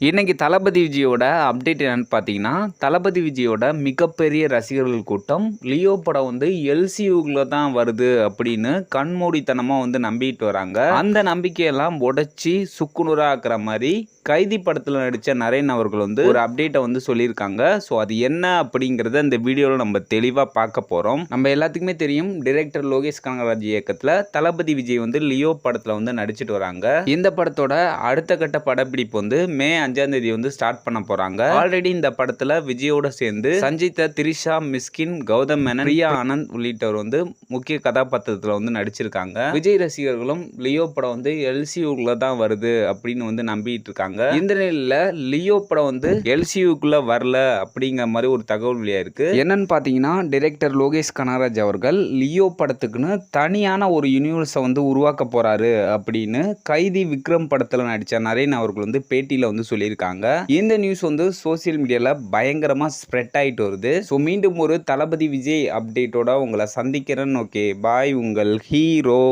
இன்னைக்கு தளபதி விஜயோட அப்டேட் என்னன்னு பார்த்தீங்கன்னா தளபதி விஜயோட மிகப்பெரிய ரசிகர்கள் கூட்டம் லியோ படம் வந்து எல்சியூக்குள்ள தான் வருது அப்படின்னு கண்மூடித்தனமாக வந்து நம்பிட்டு வராங்க. அந்த நம்பிக்கையெல்லாம் உடைச்சி சுக்குநூறாக்குற மாதிரி கைதி படத்தில் நடித்த நரேன் அவர்கள் வந்து ஒரு அப்டேட்டை வந்து சொல்லியிருக்காங்க. ஸோ அது என்ன அப்படிங்கிறத இந்த வீடியோவில் நம்ம தெளிவாக பார்க்க போகிறோம் நம்ம எல்லாத்துக்குமே தெரியும் டிரெக்டர் லோகேஷ் கனகராஜ் இயக்கத்தில் தளபதி விஜய் வந்து லியோ படத்தில் வந்து நடிச்சிட்டு வராங்க. இந்த படத்தோட அடுத்த கட்ட படப்பிடிப்பு வந்து மே அஞ்சாம் தேதி வந்து ஸ்டார்ட் பண்ண போறாங்க. ஆல்ரெடி இந்த படத்துல விஜயோட சேர்ந்து சஞ்சிதா திரிஷா மிஸ்கின் கௌதம் மேனன் பிரியா ஆனந்த் உள்ளிட்டவர் வந்து முக்கிய கதாபாத்திரத்துல வந்து நடிச்சிருக்காங்க. விஜய் ரசிகர்களும் லியோ படம் வந்து எல்சியூக்குள்ள தான் வருது அப்படின்னு வந்து நம்பிட்டு இருக்காங்க. இந்த நிலையில லியோ படம் வந்து எல்சியூக்குள்ள வரல அப்படிங்கிற மாதிரி ஒரு தகவல் வெளியா இருக்கு. என்னன்னு பாத்தீங்கன்னா டைரக்டர் லோகேஷ் கனகராஜ் அவர்கள் லியோ படத்துக்குன்னு தனியான ஒரு யூனிவர்ஸை வந்து உருவாக்க போறாரு அப்படின்னு கைதி விக்ரம் படத்துல நடிச்ச நரேன் அவர்கள் வந்து பேட்டியில வந்து சொல்லியிருக்காங்க. இந்த நியூஸ் வந்து சோசியல் மீடியாவில் பயங்கரமாக ஸ்ப்ரெட் ஆயிட்டு வருது. ஸோ மீண்டும் ஒரு தளபதி விஜய் அப்டேட்டோட உங்களை சந்திக்கிறேன். ஓகே பாய் உங்கள் ஹீரோ